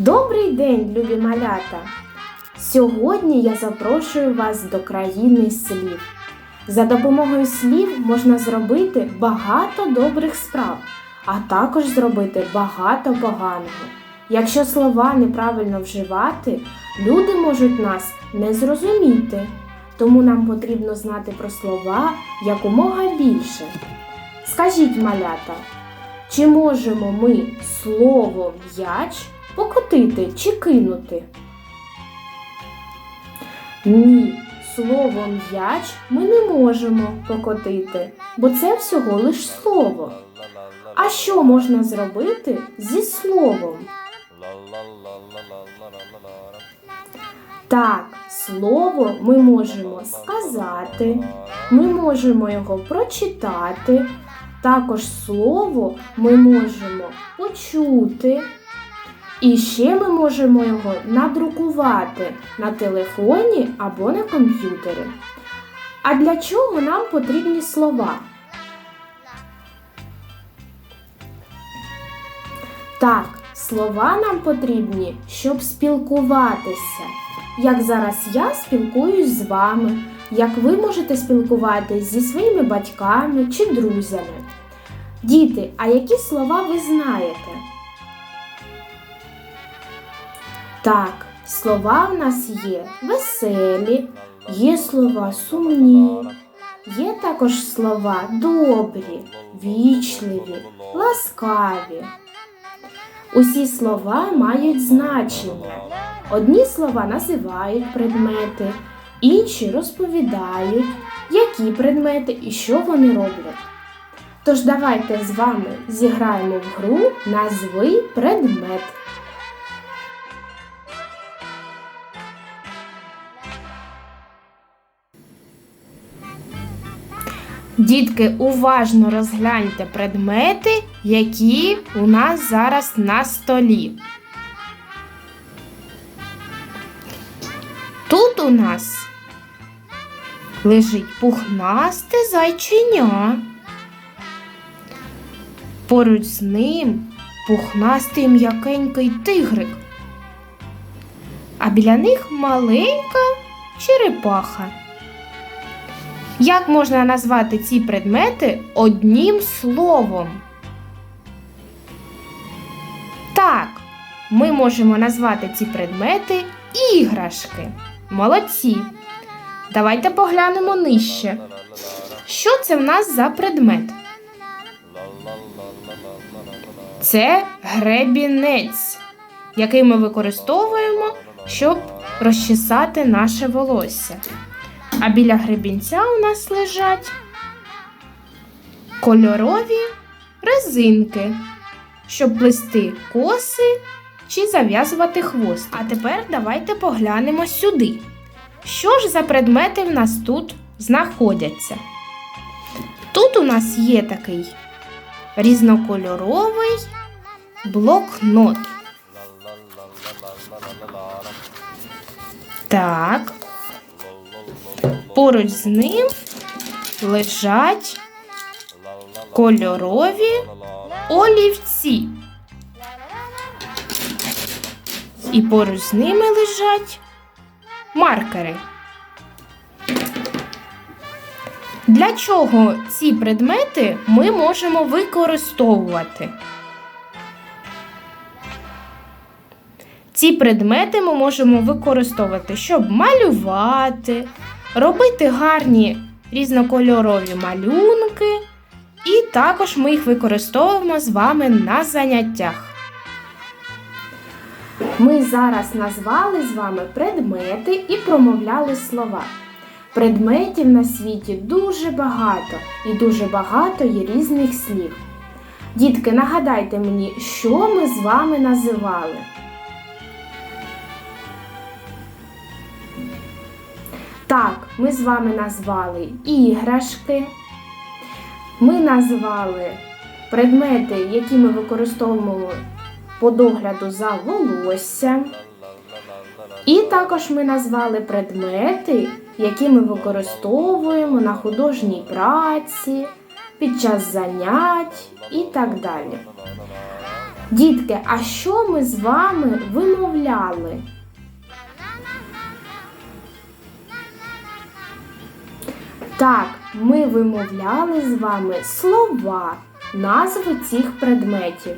Добрий день, любі малята! Сьогодні я запрошую вас до країни слів. За допомогою слів можна зробити багато добрих справ, а також зробити багато поганого. Якщо слова неправильно вживати, люди можуть нас не зрозуміти. Тому нам потрібно знати про слова якомога більше. Скажіть, малята, чи можемо ми слово м'яч покотити чи кинути? Ні, слово м'яч ми не можемо покотити, бо це всього лиш слово. А що можна зробити зі словом? Так, слово ми можемо сказати, ми можемо його прочитати. Також слово ми можемо почути. І ще ми можемо його надрукувати на телефоні або на комп'ютері. А для чого нам потрібні слова? Так, слова нам потрібні, щоб спілкуватися. Як зараз я спілкуюсь з вами, як ви можете спілкуватись зі своїми батьками чи друзями. Діти, а які слова ви знаєте? Так, слова в нас є веселі, є слова сумні, є також слова добрі, вічливі, ласкаві. Усі слова мають значення. Одні слова називають предмети, інші розповідають, які предмети і що вони роблять. Тож давайте з вами зіграємо в гру Назви предмет. Дітки, уважно розгляньте предмети, які у нас зараз на столі. Тут у нас лежить пухнасте зайченя. Поруч з ним пухнастий м'якенький тигрик. А біля них маленька черепаха. Як можна назвати ці предмети одним словом? Так, ми можемо назвати ці предмети іграшки. Молодці. Давайте поглянемо нижче. Що це в нас за предмет? Це гребінець, який ми використовуємо, щоб розчесати наше волосся. А біля гребінця у нас лежать кольорові резинки, щоб плести коси чи зав'язувати хвост. А тепер давайте поглянемо сюди. Що ж за предмети в нас тут знаходяться? Тут у нас є такий різнокольоровий блокнот. Так. Поруч з ним лежать кольорові олівці. І поруч з ними лежать маркери. Для чого ці предмети ми можемо використовувати? Ці предмети ми можемо використовувати, щоб малювати, робити гарні різнокольорові малюнки, і також ми їх використовуємо з вами на заняттях. Ми зараз назвали з вами предмети і промовляли слова. Предметів на світі дуже багато і дуже багато є різних слів. Дітки, нагадайте мені, що ми з вами називали. Так, ми з вами назвали іграшки. Ми назвали предмети, які ми використовуємо по догляду за волоссям. І також ми назвали предмети, які ми використовуємо на художній праці, під час занять і так далі. Дітки, а що ми з вами вимовляли? Так, ми вимовляли з вами слова, назви цих предметів.